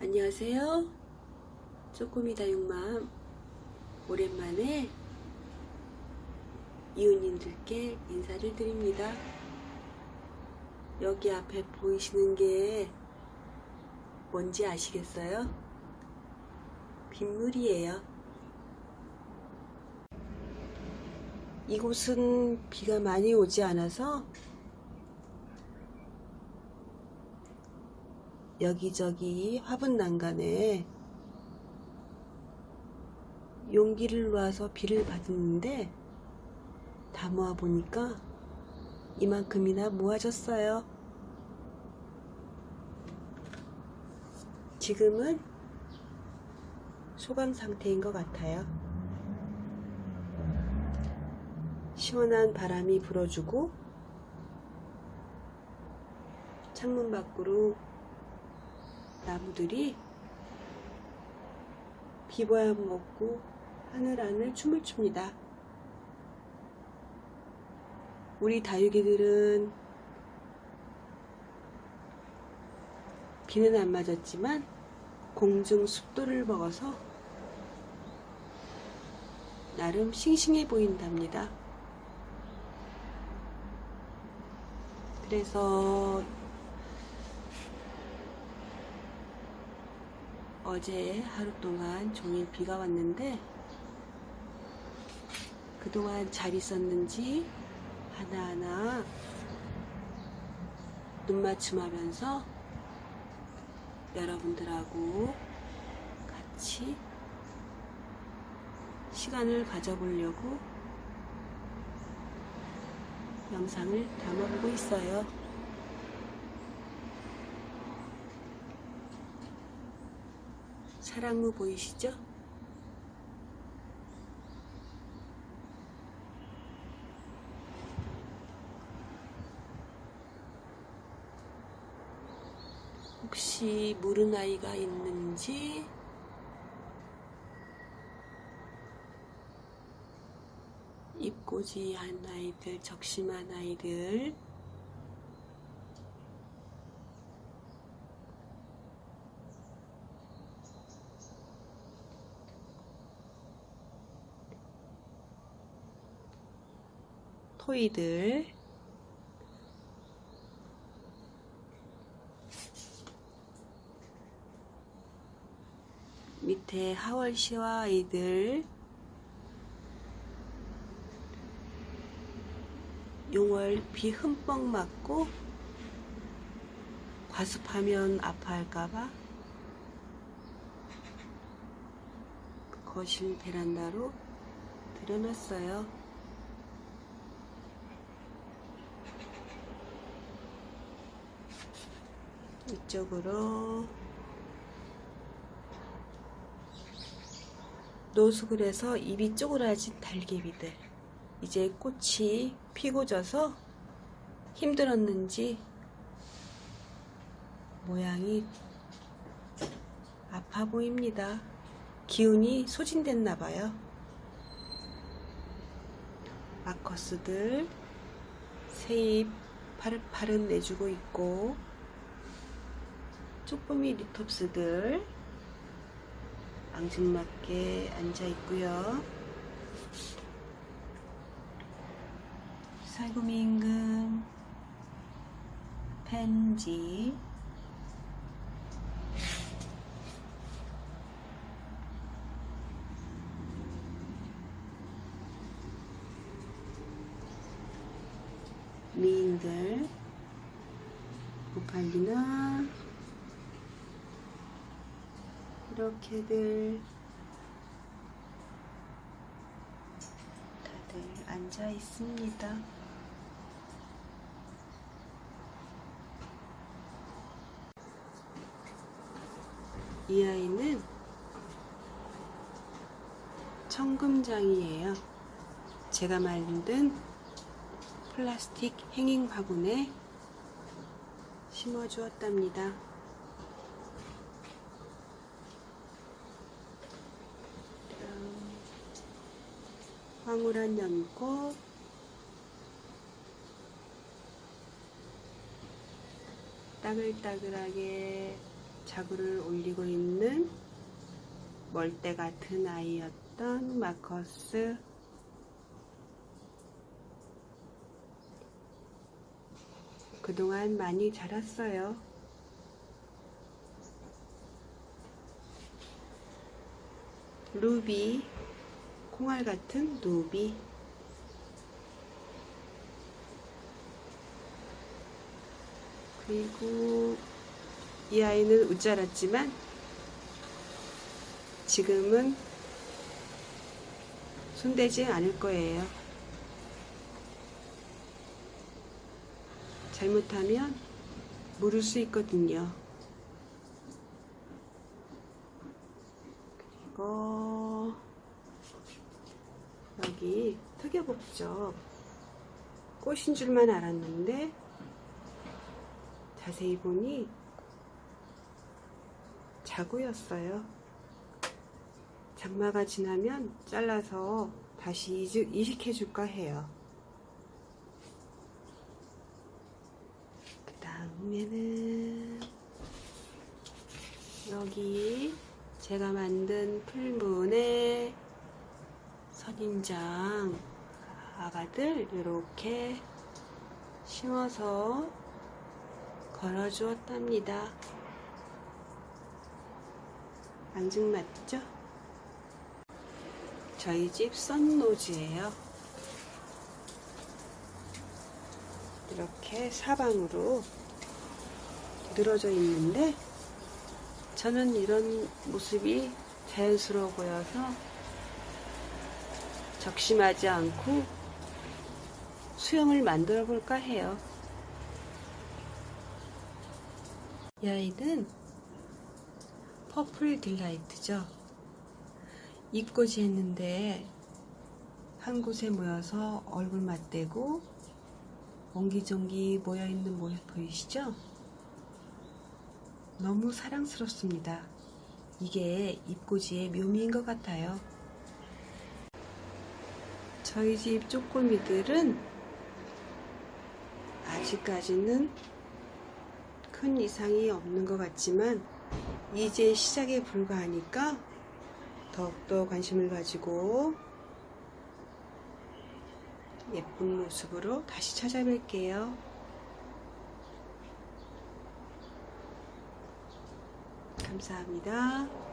안녕하세요. 쪼꼬미 다육맘. 오랜만에 이웃님들께 인사를 드립니다. 여기 앞에 보이시는 게 뭔지 아시겠어요? 빗물이에요. 이곳은 비가 많이 오지 않아서 여기저기 화분 난간에 용기를 놔서 비를 받았는데 다 모아 보니까 이만큼이나 모아졌어요. 지금은 소강 상태인 것 같아요. 시원한 바람이 불어주고 창문 밖으로 나무들이 비바람 먹고 하늘 안을 춤을 춥니다. 우리 다육이들은 비는 안 맞았지만 공중 습도를 먹어서 나름 싱싱해 보인답니다. 그래서 어제 하루 동안 종일 비가 왔는데 그동안 잘 있었는지 하나하나 눈 맞춤하면서 여러분들하고 같이 시간을 가져보려고 영상을 담아보고 있어요. 사랑무 보이시죠? 혹시 모르는 아이가 있는지 입꼬지한 아이들, 적심한 아이들 토이들 밑에 하월 시와 아이들 용월 비 흠뻑 맞고 과습하면 아파할까봐 거실 베란다로 들여놨어요. 이쪽으로 노숙을 해서 입이 쪼그라진 달개비들 이제 꽃이 피고 져서 힘들었는지 모양이 아파 보입니다. 기운이 소진됐나 봐요. 마커스들 새잎 파릇파릇 내주고 있고 쪼꼬미 리톱스들. 앙증맞게 앉아 있고요. 살구미 임금, 펜지, 미인들, 보팔리나, 이렇게들 다들 앉아 있습니다. 이 아이는 청금장이에요. 제가 만든 플라스틱 행잉 화분에 심어 주었답니다. 황홀한 연꽃 따글따글하게 자구를 올리고 있는 멀대 같은 아이였던 마커스. 그동안 많이 자랐어요. 루비, 콩알 같은 루비. 그리고 이 아이는 웃자랐지만 지금은 손대지 않을 거예요. 잘못하면 물을 수 있거든요. 그리고 여기 특여복적 꽃인 줄만 알았는데 자세히 보니 자구였어요. 장마가 지나면 잘라서 다시 이직- 이식해줄까 해요. 그 다음에는 여기 제가 만든 풀문에 선인장 아가들 이렇게 심어서 걸어 주었답니다. 앙증맞죠? 저희 집 썬노즈예요. 이렇게 사방으로 늘어져 있는데 저는 이런 모습이 자연스러워 보여서 적심하지 않고 수영을 만들어 볼까 해요. 이 아이는 퍼플 딜라이트죠. 입꼬지 했는데 한 곳에 모여서 얼굴 맞대고 옹기종기 모여있는 모습 보이시죠? 너무 사랑스럽습니다. 이게 입꼬지의 묘미인 것 같아요. 저희 집 쪼꼬미들은 아직까지는 큰 이상이 없는 것 같지만 이제 시작에 불과하니까 더욱더 관심을 가지고 예쁜 모습으로 다시 찾아뵐게요. 감사합니다.